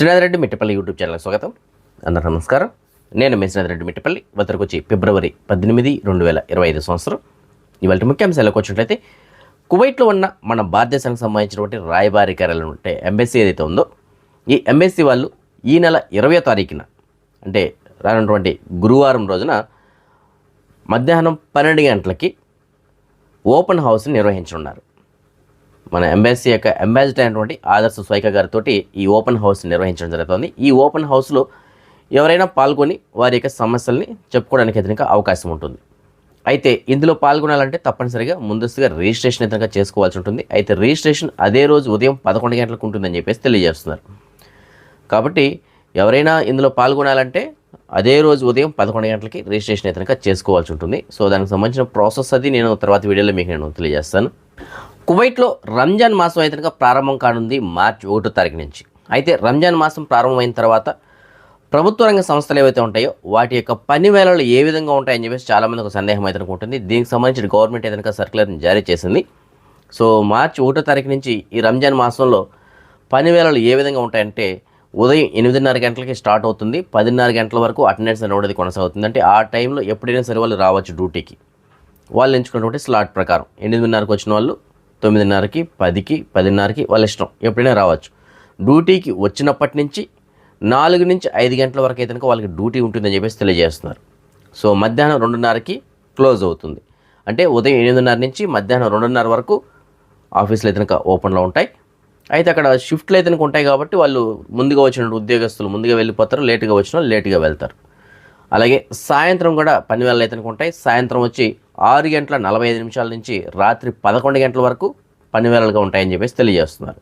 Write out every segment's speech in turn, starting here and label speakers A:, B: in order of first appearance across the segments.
A: Srinatha Reddy Mittapalli YouTube ఛానల్కి స్వాగతం. అందరూ నమస్కారం. నేను మీ శ్రీనాథరెడ్డి మిట్టపల్లి. వద్దకు వచ్చి ఫిబ్రవరి పద్దెనిమిది రెండు వేల ఇరవై ఐదు సంవత్సరం. ఇవాళ ముఖ్యాంశాలకు వచ్చినట్లయితే కువైట్లో ఉన్న మన భారతదేశానికి సంబంధించినటువంటి రాయబారి కార్యాలయం ఉంటే ఎంబెస్సీ ఏదైతే ఉందో ఈ ఎంబెస్సీ వాళ్ళు ఈ నెల ఇరవై తారీఖున అంటే రానున్నటువంటి గురువారం రోజున మధ్యాహ్నం పన్నెండు గంటలకి ఓపెన్ హౌస్ని నిర్వహించనున్నారు. మన ఎంబెస్సీ యొక్క అంబాసిడర్ అయినటువంటి ఆదర్శ స్వైక గారితో ఈ ఓపెన్ హౌస్ నిర్వహించడం జరుగుతుంది. ఈ ఓపెన్ హౌస్లో ఎవరైనా పాల్గొని వారి యొక్క సమస్యల్ని చెప్పుకోవడానికి ఎదురుగా అవకాశం ఉంటుంది. అయితే ఇందులో పాల్గొనాలంటే తప్పనిసరిగా ముందస్తుగా రిజిస్ట్రేషన్ ఎదురుగా చేసుకోవాల్సి ఉంటుంది. అయితే రిజిస్ట్రేషన్ అదే రోజు ఉదయం పదకొండు గంటలకు ఉంటుందని చెప్పేసి తెలియజేస్తున్నారు. కాబట్టి ఎవరైనా ఇందులో పాల్గొనాలంటే అదే రోజు ఉదయం పదకొండు గంటలకి రిజిస్ట్రేషన్ అయితే చేసుకోవాల్సి ఉంటుంది. సో దానికి సంబంధించిన ప్రాసెస్ అది నేను తర్వాత వీడియోలో మీకు నేను తెలియజేస్తాను. కువైట్లో రంజాన్ మాసం అయితే కనుక ప్రారంభం కానుంది మార్చి ఒకటో తారీఖు నుంచి. అయితే రంజాన్ మాసం ప్రారంభమైన తర్వాత ప్రభుత్వ రంగ సంస్థలు ఏవైతే ఉంటాయో వాటి యొక్క పని వేళలు ఏ విధంగా ఉంటాయని చెప్పేసి చాలామంది ఒక సందేహం అయితే ఉంటుంది. దీనికి సంబంధించిన గవర్నమెంట్ ఏదైనా సర్క్యులర్ని జారీ చేసింది. సో మార్చి ఒకటో తారీఖు నుంచి ఈ రంజాన్ మాసంలో పని వేళలు ఏ విధంగా ఉంటాయంటే ఉదయం ఎనిమిదిన్నర గంటలకి స్టార్ట్ అవుతుంది. పదిన్నర గంటల వరకు అటెండెన్స్ అనేది కొనసాగుతుంది. అంటే ఆ టైంలో ఎప్పుడైనా సరే వాళ్ళు రావచ్చు డ్యూటీకి. వాళ్ళు ఎంచుకున్నటువంటి స్లాట్ ప్రకారం ఎనిమిదిన్నరకు వచ్చిన వాళ్ళు తొమ్మిదిన్నరకి పదికి పదిన్నరకి వాళ్ళ ఇష్టం. ఎప్పుడైనా రావచ్చు. డ్యూటీకి వచ్చినప్పటి నుంచి నాలుగు నుంచి ఐదు గంటల వరకు అయితే వాళ్ళకి డ్యూటీ ఉంటుందని చెప్పేసి తెలియజేస్తున్నారు. సో మధ్యాహ్నం రెండున్నరకి క్లోజ్ అవుతుంది. అంటే ఉదయం ఎనిమిదిన్నర నుంచి మధ్యాహ్నం రెండున్నర వరకు ఆఫీసులు అయితే ఓపెన్లో ఉంటాయి. అయితే అక్కడ షిఫ్ట్లు అయితే ఉంటాయి కాబట్టి వాళ్ళు ముందుగా వచ్చిన ఉద్యోగస్తులు ముందుగా వెళ్ళిపోతారు లేటుగా వచ్చిన వాళ్ళు లేటుగా వెళ్తారు. అలాగే సాయంత్రం కూడా పని వేళలు అయితే ఉంటాయి. సాయంత్రం వచ్చి ఆరు గంటల నలభై ఐదు నిమిషాల నుంచి రాత్రి పదకొండు గంటల వరకు పని వేళలుగా ఉంటాయని చెప్పేసి తెలియజేస్తున్నారు.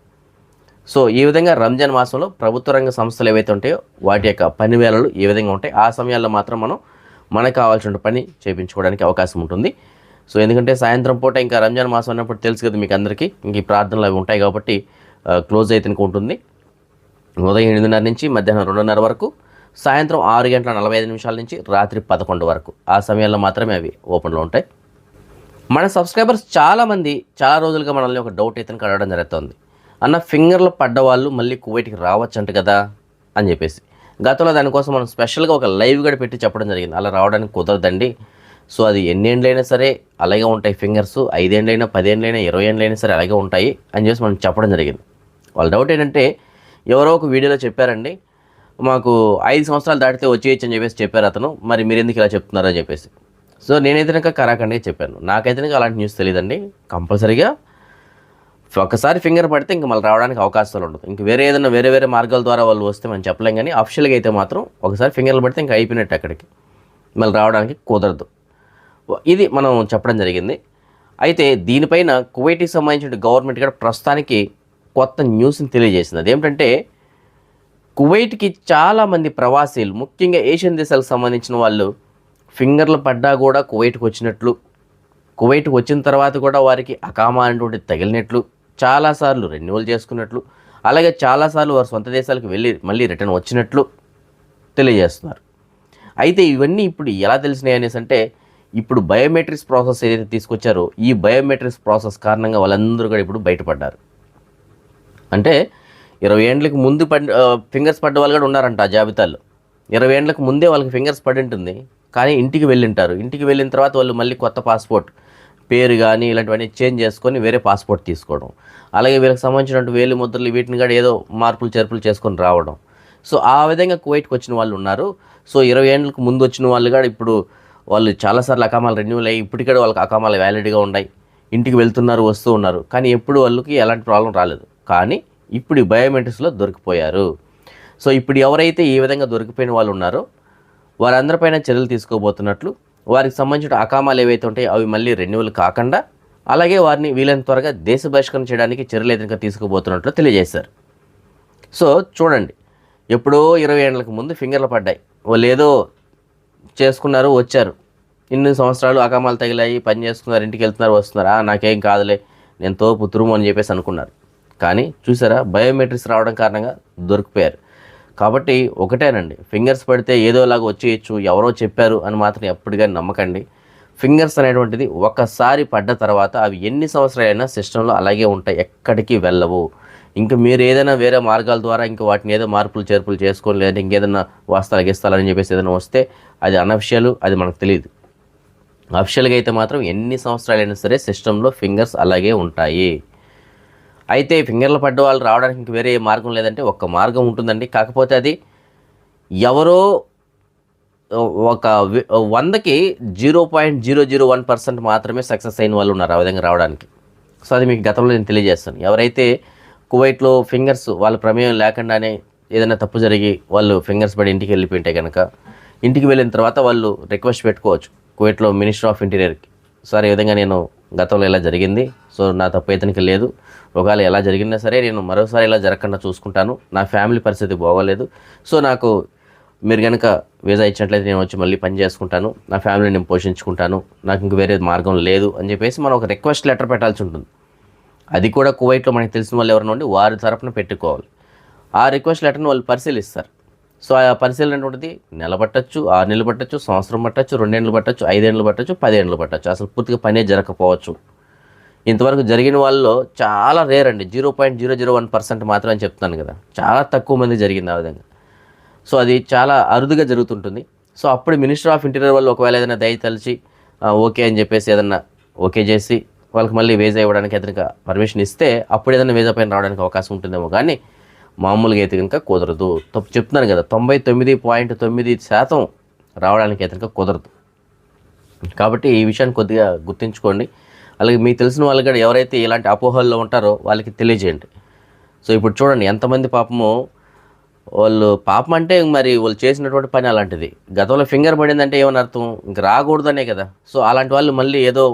A: సో ఈ విధంగా రంజాన్ మాసంలో ప్రభుత్వ రంగ సంస్థలు ఏవైతే ఉంటాయో వాటి యొక్క పని వేళలు ఏ విధంగా ఉంటాయి ఆ సమయాల్లో మాత్రం మనం మనకు కావాల్సిన పని చేయించుకోవడానికి అవకాశం ఉంటుంది. సో ఎందుకంటే సాయంత్రం పూట ఇంకా రంజాన్ మాసం అన్నప్పుడు తెలుసు కదా మీకు అందరికీ ఇంక ఈ ప్రార్థనలు అవి ఉంటాయి కాబట్టి క్లోజ్ అయితే ఉంటుంది. ఉదయం ఎనిమిదిన్నర నుంచి మధ్యాహ్నం రెండున్నర వరకు సాయంత్రం ఆరు గంటల నలభై ఐదు నిమిషాల నుంచి రాత్రి పదకొండు వరకు. ఆ సమయాల్లో మాత్రమే అవి ఓపెన్లో ఉంటాయి. మన సబ్స్క్రైబర్స్ చాలామంది చాలా రోజులుగా మనల్ని ఒక డౌట్ అయితే అడగడం జరుగుతుంది. అన్న ఫింగర్లు పడ్డ వాళ్ళు మళ్ళీ కువైట్కి రావచ్చంట కదా అని చెప్పేసి. గతంలో దానికోసం మనం స్పెషల్గా ఒక లైవ్ కూడా పెట్టి చెప్పడం జరిగింది. అలా రావడానికి కుదరదండి. సో అది ఎన్నేండ్లైనా సరే అలాగే ఉంటాయి ఫింగర్స్. ఐదేండ్లైనా పదేండ్లైనా ఇరవై ఏళ్ళైనా సరే అలాగే ఉంటాయి అని చెప్పేసి మనం చెప్పడం జరిగింది. వాళ్ళ డౌట్ ఏంటంటే ఎవరో ఒక వీడియోలో చెప్పారండి. మాకు ఐదు సంవత్సరాలు దాటితే వచ్చేయచ్చు అని చెప్పేసి చెప్పారు అతను. మరి మీరు ఎందుకు ఇలా చెప్తున్నారని చెప్పేసి. సో నేనైతే కనుక కరాఖండిగా చెప్పాను. నాకైతే కనుక అలాంటి న్యూస్ తెలియదండి కంపల్సరీగా ఒకసారి ఫింగర్ పడితే ఇంక మళ్ళీ రావడానికి అవకాశాలు ఉండదు. ఇంక వేరే ఏదైనా వేరే వేరే మార్గాల ద్వారా వాళ్ళు వస్తే మనం చెప్పలేం కానీ అఫిషియల్గా అయితే మాత్రం ఒకసారి ఫింగర్లు పడితే ఇంకా అయిపోయినట్టు అక్కడికి. మళ్ళీ రావడానికి కుదరదు. ఇది మనం చెప్పడం జరిగింది. అయితే దీనిపైన కువైట్కి సంబంధించిన గవర్నమెంట్ కూడా ప్రస్తుతానికి కొత్త న్యూస్ని తెలియజేసింది. అదేమిటంటే కువైట్కి చాలామంది ప్రవాసీలు ముఖ్యంగా ఏషియన్ దేశాలకు సంబంధించిన వాళ్ళు ఫింగర్లు పడ్డా కూడా కువైట్కి వచ్చినట్లు కువైట్కి వచ్చిన తర్వాత కూడా వారికి అకామా అనేటువంటి తగిలినట్లు చాలాసార్లు రెన్యువల్ చేసుకున్నట్లు అలాగే చాలాసార్లు వారు సొంత దేశాలకు వెళ్ళి మళ్ళీ రిటర్న్ వచ్చినట్లు తెలియజేస్తున్నారు. అయితే ఇవన్నీ ఇప్పుడు ఎలా తెలిసినాయి అనేసి అంటే ఇప్పుడు బయోమెట్రిక్స్ ప్రాసెస్ ఏదైతే తీసుకొచ్చారో ఈ బయోమెట్రిక్స్ ప్రాసెస్ కారణంగా వాళ్ళందరూ కూడా ఇప్పుడు బయటపడ్డారు. అంటే ఇరవై ఏండ్లకు ముందు పడి ఫింగర్స్ పడ్డ వాళ్ళు కూడా ఉన్నారంట ఆ జాబితాలో. ఇరవై ఏండ్లకు ముందే వాళ్ళకి ఫింగర్స్ పడి ఉంటుంది. కానీ ఇంటికి వెళ్ళింటారు. ఇంటికి వెళ్ళిన తర్వాత వాళ్ళు మళ్ళీ కొత్త పాస్పోర్ట్ పేరు కానీ ఇలాంటివన్నీ చేంజ్ చేసుకొని వేరే పాస్పోర్ట్ తీసుకోవడం. అలాగే వీళ్ళకి సంబంధించినటువంటి వేలు ముద్రలు వీటిని కూడా ఏదో మార్పులు చేర్పులు చేసుకొని రావడం. సో ఆ విధంగా కువైట్కి వచ్చిన వాళ్ళు ఉన్నారు. సో ఇరవై ఏళ్ళకు ముందు వచ్చిన వాళ్ళు కూడా ఇప్పుడు వాళ్ళు చాలాసార్లు అకామాలు రెన్యూవల్ అయ్యి ఇప్పటికే వాళ్ళకి అకామాలు వ్యాలిడ్గా ఉన్నాయి. ఇంటికి వెళ్తున్నారు వస్తూ ఉన్నారు. కానీ ఎప్పుడు వాళ్ళకి ఎలాంటి ప్రాబ్లం రాలేదు. కానీ ఇప్పుడు బయోమెట్రిక్స్లో దొరికిపోయారు. సో ఇప్పుడు ఎవరైతే ఈ విధంగా దొరికిపోయిన వాళ్ళు ఉన్నారో వారందరిపైన చర్యలు తీసుకోబోతున్నట్లు వారికి సంబంధించిన అకామాలు ఏవైతే ఉంటాయో అవి మళ్ళీ రెన్యువల్ కాకుండా అలాగే వారిని వీలైన త్వరగా దేశ బహిష్కరణ చేయడానికి చర్యలు ఏదైనా తీసుకోబోతున్నట్లు తెలియజేశారు. సో చూడండి. ఎప్పుడో ఇరవై ఏళ్ళకు ముందు ఫింగర్లు పడ్డాయి. వాళ్ళు ఏదో చేసుకున్నారు వచ్చారు. ఇన్ని సంవత్సరాలు అకామాలు తగిలాయి పని చేసుకున్నారు ఇంటికి వెళ్తున్నారు వస్తున్నారా? నాకేం కాదులే. నేను తోపు తురుము అని చెప్పేసి అనుకున్నారు. కానీ చూసారా బయోమెట్రిక్స్ రావడం కారణంగా దొరికిపోయారు. కాబట్టి ఒకటేనండి ఫింగర్స్ పడితే ఏదోలాగా వచ్చేయచ్చు ఎవరో చెప్పారు అని మాత్రం ఎప్పటిగా నమ్మకండి. ఫింగర్స్ అనేటువంటిది ఒకసారి పడ్డ తర్వాత అవి ఎన్ని సంవత్సరాలైనా సిస్టంలో అలాగే ఉంటాయి ఎక్కడికి వెళ్ళవు. ఇంకా మీరు ఏదైనా వేరే మార్గాల ద్వారా ఇంకా వాటిని ఏదో మార్పులు చేర్పులు చేసుకొని లేదంటే ఇంకేదైనా వాస్తవాలు గీస్తాలని చెప్పేసి ఏదైనా వస్తే అది అనఫిషియల్ అది మనకు తెలియదు. అఫిషియల్గా అయితే మాత్రం ఎన్ని సంవత్సరాలైనా సరే సిస్టంలో ఫింగర్స్ అలాగే ఉంటాయి. అయితే ఫింగర్లు పడ్డ వాళ్ళు రావడానికి ఇంక వేరే మార్గం లేదంటే ఒక్క మార్గం ఉంటుందండి. కాకపోతే అది ఎవరో ఒక వందకి zero point zero zero one percent మాత్రమే సక్సెస్ అయిన వాళ్ళు ఉన్నారు ఆ విధంగా రావడానికి. సో అది మీకు గతంలో నేను తెలియజేస్తాను. ఎవరైతే కువైట్లో ఫింగర్స్ వాళ్ళ ప్రమేయం లేకుండానే ఏదైనా తప్పు జరిగి వాళ్ళు ఫింగర్స్ పడి ఇంటికి వెళ్ళిపోయింటే కనుక ఇంటికి వెళ్ళిన తర్వాత వాళ్ళు రిక్వెస్ట్ పెట్టుకోవచ్చు కువైట్లో మినిస్టర్ ఆఫ్ ఇంటీరియర్కి. సార్ ఈ విధంగా నేను గతంలో ఇలా జరిగింది. సో నా తప్పు ఇతనికి లేదు. ఒకవేళ ఎలా జరిగినా సరే నేను మరోసారి ఇలా జరగకుండా చూసుకుంటాను. నా ఫ్యామిలీ పరిస్థితి బాగోలేదు. సో నాకు మీరు కనుక వీసా ఇచ్చినట్లయితే నేను వచ్చి మళ్ళీ పని చేసుకుంటాను. నా ఫ్యామిలీని నేను పోషించుకుంటాను. నాకు ఇంక వేరే మార్గం లేదు అని చెప్పేసి మనం ఒక రిక్వెస్ట్ లెటర్ పెట్టాల్సి ఉంటుంది. అది కూడా కువైట్లో మనకి తెలిసిన వాళ్ళు ఎవరైనా ఉండి వారి తరపున పెట్టుకోవాలి. ఆ రిక్వెస్ట్ లెటర్ని వాళ్ళు పరిశీలిస్తారు. సో ఆ పరిశీలన ఉంటుంది నెల పట్టచ్చు ఆరు నెలలు పట్టచ్చు సంవత్సరం పట్టచ్చు రెండేళ్ళు పట్టచ్చు ఐదేళ్ళు పట్టచ్చు పదేళ్ళు పట్టచ్చు. అసలు పూర్తిగా పనే జరగకపోవచ్చు. ఇంతవరకు జరిగిన వాళ్ళలో చాలా రేర్ అండి. Zero point zero zero one percent మాత్రమే చెప్తాను కదా. చాలా తక్కువ మంది జరిగింది ఆ విధంగా. సో అది చాలా అరుదుగా జరుగుతుంటుంది. సో అప్పుడు మినిస్టర్ ఆఫ్ ఇంటీరియర్ వాళ్ళు ఒకవేళ ఏదైనా దయ తలిచి ఓకే అని చెప్పేసి ఏదన్నా ఓకే చేసి వాళ్ళకి మళ్ళీ వీజా ఇవ్వడానికి అతనికి పర్మిషన్ ఇస్తే అప్పుడు ఏదైనా వీజా పైన రావడానికి అవకాశం ఉంటుందేమో కానీ మామూలుగా అయితే కనుక కుదరదు. తప్పు చెప్తున్నాను కదా తొంభై తొమ్మిది పాయింట్ తొమ్మిది శాతం రావడానికి అయితే కనుక కుదరదు. కాబట్టి ఈ విషయాన్ని కొద్దిగా గుర్తుంచుకోండి. అలాగే మీకు తెలిసిన వాళ్ళు కూడా ఎవరైతే ఇలాంటి అపోహల్లో ఉంటారో వాళ్ళకి తెలియజేయండి. సో ఇప్పుడు చూడండి ఎంతమంది పాపము వాళ్ళు పాపం అంటే మరి వాళ్ళు చేసినటువంటి పని అలాంటిది. గతంలో ఫింగర్ పడిందంటే ఏమని అర్థం? ఇంక రాకూడదనే కదా. సో అలాంటి వాళ్ళు మళ్ళీ ఏదో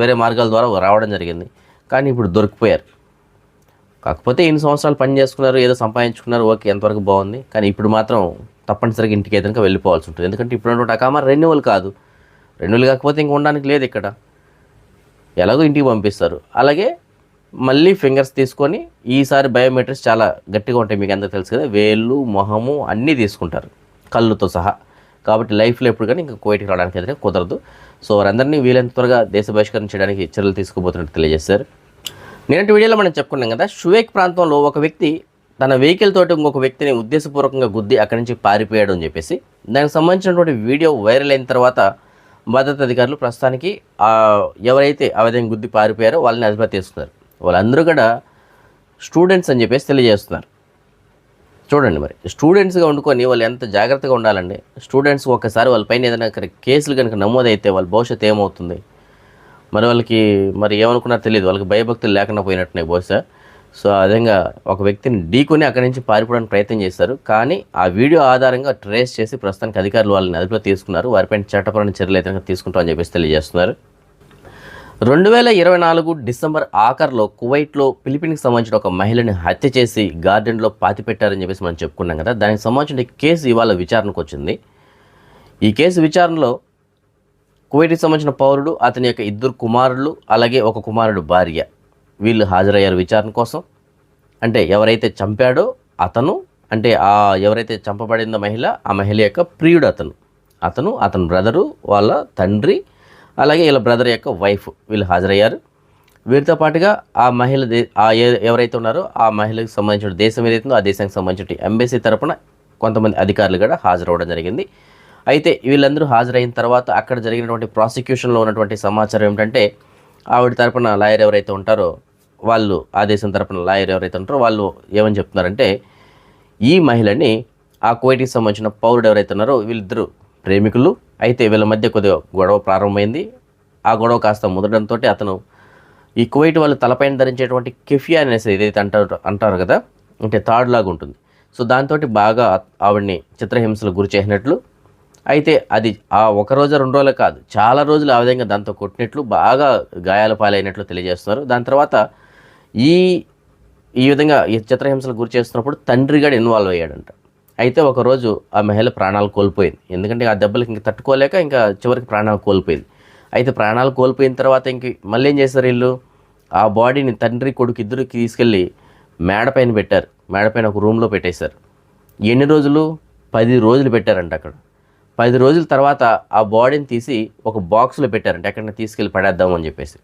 A: వేరే మార్గాల ద్వారా రావడం జరిగింది. కానీ ఇప్పుడు దొరికిపోయారు. కాకపోతే ఎన్ని సంవత్సరాలు పని చేసుకున్నారు ఏదో సంపాదించుకున్నారు ఓకే ఎంతవరకు బాగుంది. కానీ ఇప్పుడు మాత్రం తప్పనిసరిగా ఇంటికి ఏదైనా వెళ్ళిపోవాల్సి ఉంటుంది. ఎందుకంటే ఇప్పుడు ఉన్నటువంటి అకామా రెన్యువల్ కాదు. రెన్యువల్ కాకపోతే ఇంక ఉండడానికి లేదు ఇక్కడ. ఎలాగో ఇంటికి పంపిస్తారు. అలాగే మళ్ళీ ఫింగర్స్ తీసుకొని ఈసారి బయోమెట్రిక్స్ చాలా గట్టిగా ఉంటాయి మీకు అందరికీ తెలుసు కదా. వేళ్ళు మొహము అన్నీ తీసుకుంటారు కళ్ళుతో సహా. కాబట్టి లైఫ్లో ఎప్పుడు కానీ ఇంకా కోయిట్కి రావడానికి అయితే కుదరదు. సో వారందరినీ వీలైనంత త్వరగా దేశ బహిష్కరణ చేయడానికి చర్యలు తీసుకోబోతున్నట్టు తెలియజేశారు. నేటి వీడియోలో మనం చెప్పుకున్నాం కదా షువేక్ ప్రాంతంలో ఒక వ్యక్తి తన వెహికల్ తోటి ఇంకొక వ్యక్తిని ఉద్దేశపూర్వకంగా గుద్ది అక్కడి నుంచి పారిపోయాడు అని చెప్పేసి. దానికి సంబంధించినటువంటి వీడియో వైరల్ అయిన తర్వాత భద్రతా అధికారులు ప్రస్తుతానికి ఎవరైతే ఆ విధంగా గుద్ది పారిపోయారో వాళ్ళని అదుపులో తీసుకున్నారు. వాళ్ళందరూ కూడా స్టూడెంట్స్ అని చెప్పేసి తెలియజేస్తున్నారు. చూడండి మరి స్టూడెంట్స్గా వండుకొని వాళ్ళు ఎంత జాగ్రత్తగా ఉండాలండి? స్టూడెంట్స్ ఒక్కసారి వాళ్ళ పైన ఏదైనా కేసులు కనుక నమోదైతే వాళ్ళ భవిష్యత్తు ఏమవుతుంది? మరి వాళ్ళకి మరి ఏమనుకున్నారో తెలియదు. వాళ్ళకి భయభక్తులు లేకుండా పోయినట్టున్నాయి బహుశా. సో ఆ విధంగా ఒక వ్యక్తిని ఢీకొని అక్కడి నుంచి పారిపోవడానికి ప్రయత్నం చేశారు కానీ ఆ వీడియో ఆధారంగా ట్రేస్ చేసి ప్రస్తుతానికి అధికారులు వాళ్ళని అదుపులో తీసుకున్నారు. వారిపైన చట్టపరమైన చర్యలు అయితే తీసుకుంటామని చెప్పేసి తెలియజేస్తున్నారు. రెండు వేల ఇరవై నాలుగు డిసెంబర్ ఆఖరిలో కువైట్లో ఫిలిపిన్కి సంబంధించిన ఒక మహిళని హత్య చేసి గార్డెన్లో పాతిపెట్టారని చెప్పేసి మనం చెప్పుకున్నాం కదా. దానికి సంబంధించిన కేసు ఇవాళ విచారణకు వచ్చింది. ఈ కేసు విచారణలో కువైట్కి సంబంధించిన పౌరుడు అతని యొక్క ఇద్దరు కుమారులు అలాగే ఒక కుమారుడు భార్య. వీళ్ళు హాజరయ్యారు విచారణ కోసం. అంటే ఎవరైతే చంపాడో అతను అంటే ఆ ఎవరైతే చంపబడిందో మహిళ ఆ మహిళ యొక్క ప్రియుడు అతను. అతను అతని బ్రదరు వాళ్ళ తండ్రి అలాగే వీళ్ళ బ్రదర్ యొక్క వైఫ్ వీళ్ళు హాజరయ్యారు. వీరితో పాటుగా ఆ మహిళ దే ఆ ఎవరైతే ఉన్నారో ఆ మహిళకు సంబంధించిన దేశం ఏదైతుందో ఆ దేశానికి సంబంధించిన ఎంబసీ తరపున కొంతమంది అధికారులు కూడా హాజరవడం జరిగింది. అయితే వీళ్ళందరూ హాజరైన తర్వాత అక్కడ జరిగినటువంటి ప్రాసిక్యూషన్లో ఉన్నటువంటి సమాచారం ఏమిటంటే ఆవిడ తరపున లాయర్ ఎవరైతే ఉంటారో వాళ్ళు ఆ దేశం తరపున లాయర్ ఎవరైతే ఉంటారో వాళ్ళు ఏమని చెప్తున్నారంటే ఈ మహిళని ఆ కువైట్కి సంబంధించిన పౌరుడు ఎవరైతే ఉన్నారో వీళ్ళిద్దరు ప్రేమికులు. అయితే వీళ్ళ మధ్య కొద్దిగా గొడవ ప్రారంభమైంది. ఆ గొడవ కాస్త ముదడంతో అతను ఈ కువైట్ వాళ్ళు తలపైన ధరించేటువంటి కెఫియా అనేసి ఏదైతే అంటారు అంటారు కదా అంటే తాడులాగా ఉంటుంది. సో దాంతో బాగా ఆవిడ్ని చిత్రహింసలు గురి చేసినట్లు. అయితే అది ఆ ఒక రోజు రెండు రోజులు కాదు చాలా రోజులు ఆ విధంగా దాంతో కొట్టినట్లు బాగా గాయాల పాలైనట్లు తెలియజేస్తున్నారు. దాని తర్వాత ఈ ఈ విధంగా ఈ చిత్రహింసలు గురి చేస్తున్నప్పుడు తండ్రి ఇన్వాల్వ్ అయ్యాడంట. అయితే ఒకరోజు ఆ మహిళ ప్రాణాలు కోల్పోయింది. ఎందుకంటే ఆ దెబ్బలకి ఇంక తట్టుకోలేక ఇంకా చివరికి ప్రాణాలు కోల్పోయింది. అయితే ప్రాణాలు కోల్పోయిన తర్వాత ఇంక మళ్ళీ ఏం చేశారు వీళ్ళు? ఆ బాడీని తండ్రి కొడుకు ఇద్దరికి తీసుకెళ్ళి మేడపైన పెట్టారు. మేడపైన ఒక రూమ్లో పెట్టేశారు. ఎన్ని రోజులు? పది రోజులు పెట్టారంట అక్కడ. పది రోజుల తర్వాత ఆ బాడీని తీసి ఒక బాక్స్లో పెట్టారంట. ఎక్కడైనా తీసుకెళ్ళి పడేద్దాం అని చెప్పేసి.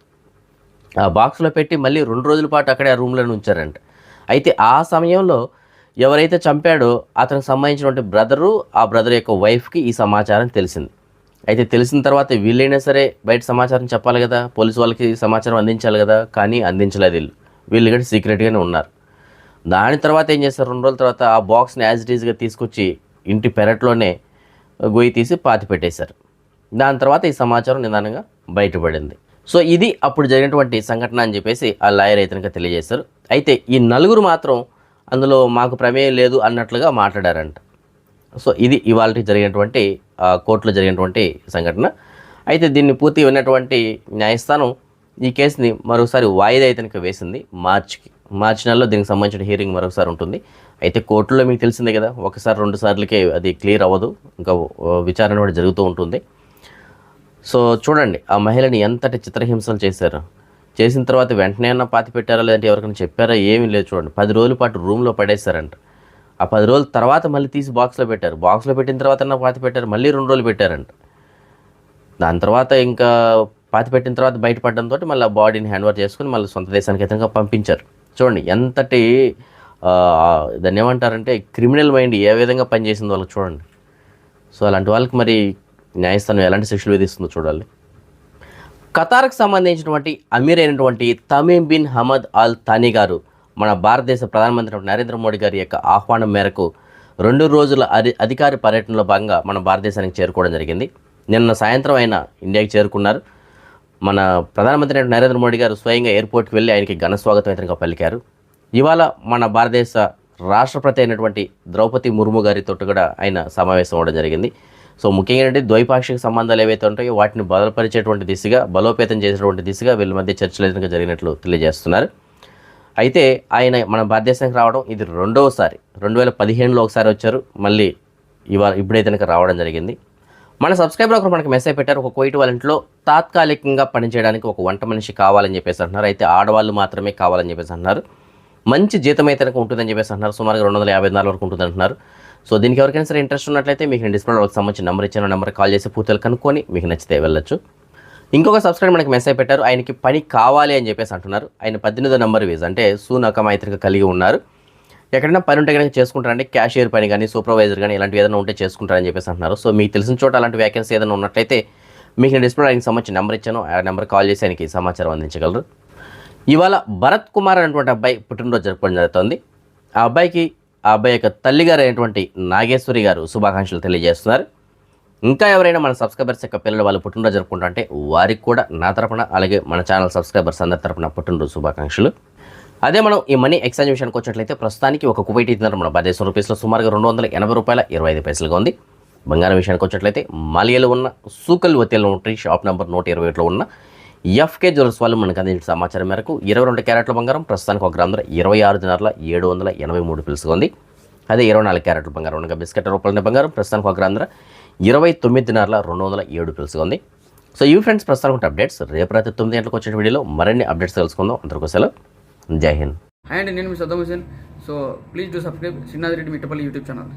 A: ఆ బాక్స్లో పెట్టి మళ్ళీ రెండు రోజుల పాటు అక్కడే ఆ రూమ్లో ఉంచారంట. అయితే ఆ సమయంలో ఎవరైతే చంపాడో అతనికి సంబంధించినటువంటి బ్రదరు ఆ బ్రదర్ యొక్క వైఫ్కి ఈ సమాచారం తెలిసింది. అయితే తెలిసిన తర్వాత వీళ్ళైనా సరే బయట సమాచారం చెప్పాలి కదా పోలీసు వాళ్ళకి సమాచారం అందించాలి కదా కానీ అందించలేదు వీళ్ళు. వీళ్ళు కూడా సీక్రెట్గానే ఉన్నారు. దాని తర్వాత ఏం చేస్తారు రెండు రోజుల తర్వాత ఆ బాక్స్ని యాజ్ ఇట్ ఈజ్గా తీసుకొచ్చి ఇంటి పెరట్లోనే గొయ్యి తీసి పాతి పెట్టేశారు దాని తర్వాత ఈ సమాచారం నిదానంగా బయటపడింది. సో ఇది అప్పుడు జరిగినటువంటి సంఘటన అని చెప్పేసి ఆ లాయర్ అయితే తెలియజేశారు. అయితే ఈ నలుగురు మాత్రం అందులో మాకు ప్రమేయం లేదు అన్నట్లుగా మాట్లాడారంట. సో ఇది ఇవాళ జరిగినటువంటి కోర్టులో జరిగినటువంటి సంఘటన. అయితే దీన్ని పూర్తి విన్నటువంటి న్యాయస్థానం ఈ కేసుని మరోసారి వాయిదా అయితే వేసింది. మార్చికి మార్చి నెలలో దీనికి సంబంధించిన హీరింగ్ మరొకసారి ఉంటుంది. అయితే కోర్టులో మీకు తెలిసిందే కదా ఒకసారి రెండు సార్లకే అది క్లియర్ అవ్వదు. ఇంకా విచారణ కూడా జరుగుతూ ఉంటుంది. సో చూడండి ఆ మహిళని ఎంతటి చిత్రహింసలు చేశారు? చేసిన తర్వాత వెంటనే అన్న పాతి పెట్టారా? లేదంటే ఎవరికైనా చెప్పారా? ఏమీ లేదు చూడండి. పది రోజుల పాటు రూమ్లో పడేశారంట. ఆ పది రోజుల తర్వాత మళ్ళీ తీసి బాక్స్లో పెట్టారు. బాక్స్లో పెట్టిన తర్వాత అన్న పాతి పెట్టారు? మళ్ళీ రెండు రోజులు పెట్టారంట. దాని తర్వాత ఇంకా పాతి పెట్టిన తర్వాత బయటపడడంతో మళ్ళీ ఆ బాడీని హ్యాండ్ ఓవర్ చేసుకుని మళ్ళీ సొంత దేశానికి అయితే పంపించారు. చూడండి ఎంతటి దాన్ని ఏమంటారంటే క్రిమినల్ మైండ్ ఏ విధంగా పనిచేసింది వాళ్ళకి చూడండి. సో అలాంటి వాళ్ళకి మరి న్యాయస్థానం ఎలాంటి శిక్షలు విధిస్తుందో చూడాలి. ఖతార్కు సంబంధించినటువంటి అమీర్ అయినటువంటి Tamim bin Hamad Al Thani గారు మన భారతదేశ ప్రధానమంత్రి నరేంద్ర మోడీ గారి యొక్క ఆహ్వానం మేరకు రెండు రోజుల అధి అధికార పర్యటనలో భాగంగా మన భారతదేశానికి చేరుకోవడం జరిగింది. నిన్న సాయంత్రం ఆయన ఇండియాకి చేరుకున్నారు. మన ప్రధానమంత్రి నరేంద్ర మోడీ గారు స్వయంగా ఎయిర్పోర్ట్కి వెళ్ళి ఆయనకి ఘన స్వాగతం అయితే పలికారు. ఇవాళ మన భారతదేశ రాష్ట్రపతి అయినటువంటి ద్రౌపది ముర్ము గారితో కూడా ఆయన సమావేశం అవ్వడం జరిగింది. సో ముఖ్యంగా ఏంటంటే ద్వైపాక్షిక సంబంధాలు ఏవైతే ఉంటాయో వాటిని బలపరిచేటువంటి దిశగా బలోపేతం చేసేటువంటి దిశగా వీళ్ళ మధ్య చర్చలు ఎదురుగా జరిగినట్లు తెలియజేస్తున్నారు. అయితే ఆయన మన భారతదేశానికి రావడం ఇది రెండవసారి. రెండు వేల పదిహేనులో ఒకసారి వచ్చారు. మళ్ళీ ఇవాళ ఇప్పుడైతే కనుక రావడం జరిగింది. మన సబ్స్క్రైబర్ ఒకరు మనకి మెసేజ్ పెట్టారు. ఒక కోయిట్ వాళ్ళ ఇంట్లో తాత్కాలికంగా పనిచేయడానికి ఒక వంట మనిషి కావాలని చెప్పేసి అంటున్నారు. అయితే ఆడవాళ్ళు మాత్రమే కావాలని చెప్పేసి అంటున్నారు. మంచి జీతం అయితే కనుక ఉంటుందని చెప్పేసి అంటున్నారు. సుమారుగా రెండు వందల యాభై నాలుగు వరకు ఉంటుంది అంటున్నారు సో దీనికి ఎవరికైనా సరే ఇంట్రెస్ట్ ఉన్నట్లయితే మీకు నేను డిస్ప్లే వాళ్ళకి సంబంధించిన నెంబర్ ఇచ్చిన. నెంబర్ కాల్ చేసి పూర్తిగా కనుక్కొని మీకు నచ్చితే వెళ్ళొచ్చు. ఇంకొక సబ్స్క్రైబర్ మనకి మెసేజ్ పెట్టారు. ఆయనకి పని కావాలి అని చెప్పేసి అంటున్నారు. ఆయన పద్దెనిమిదో నెంబర్ వీజ్ అంటే సూనక మైత్రిక కలిగి ఉన్నారు. ఎక్కడైనా పని ఉంటే కనుక చేసుకుంటారంటే క్యాషియర్ పని కానీ సూపర్వైజర్ కానీ ఇలాంటివి ఏదైనా ఉంటే చేసుకుంటారని చెప్పేసి అంటున్నారు. సో మీకు తెలిసిన చోట అలాంటి వ్యాకెన్సీ ఏదైనా ఉన్నట్లయితే మీకు నేను డిస్ప్లే ఆయనకి సంబంధించిన నెంబర్ ఇచ్చాను. ఆ నెంబర్ కాల్ చేసి ఆయనకి సమాచారం అందించగలరు. ఇవాళ భరత్ కుమార్ అనేటువంటి అబ్బాయి పుట్టినరోజు జరుపుకోవడం జరుగుతుంది. ఆ అబ్బాయికి ఆ అబ్బాయి యొక్క తల్లిగారు అయినటువంటి నాగేశ్వరి గారు శుభాకాంక్షలు తెలియజేస్తున్నారు. ఇంకా ఎవరైనా మన సబ్స్క్రైబర్స్ యొక్క పిల్లలు వాళ్ళు పుట్టినరోజు జరుపుకుంటుంటే వారికి కూడా నా తరపున అలాగే మన ఛానల్ సబ్స్క్రైబర్స్ అందరి తరపున పుట్టినరోజు శుభాకాంక్షలు. అదే మనం ఈ మనీ ఎక్స్చేంజ్ విషయానికి వచ్చినట్లయితే ప్రస్తుతానికి ఒక కువైట్ ఇద్దరు మన పదిహేను రూపీస్లో సుమారుగా రెండు వందల ఎనభై రూపాయల ఇరవై ఐదు పైసలుగా ఉంది. బంగారం విషయానికి వచ్చినట్లయితే మాలియాలో ఉన్న సూకల్ వతేలో ఉంటే షాప్ నెంబర్ నూట ఇరవై ఒకటిలో ఉన్న ఎఫ్కే జ్యువెల్స్ వాళ్ళు మనకు అందించిన సమాచారం మేరకు ఇరవై రెండు క్యారెట్ల బంగారం ప్రస్తుతానికి ఒక గ్రామ్ ధర ఇరవై ఆరు దినార్ల ఏడు వందల ఎనభై మూడు పిలుసుకుంది అదే ఇరవై నాలుగు క్యారెట్ల బంగారం ఉండగా బిస్కెట్ రూపాయల బంగారం ప్రస్తుతానికి ఒక గ్రామ్ ధర ఇరవై తొమ్మిది దినార్ల రెండు వందల ఏడు పిలుసుకుంది సో ఈ ఫ్రెండ్స్ ప్రస్తుతానికి అప్డేట్స్. రేపు రాత్రి తొమ్మిది గంటలకు వచ్చిన వీడియోలో మరిన్ని అప్డేట్స్ తెలుసుకుందాం. అందరికీ సెలవు. జై హింద్.
B: అండ్ నేను మీ Saddam Hussain so please do subscribe. Srinath Reddy Mittapalli YouTube channel.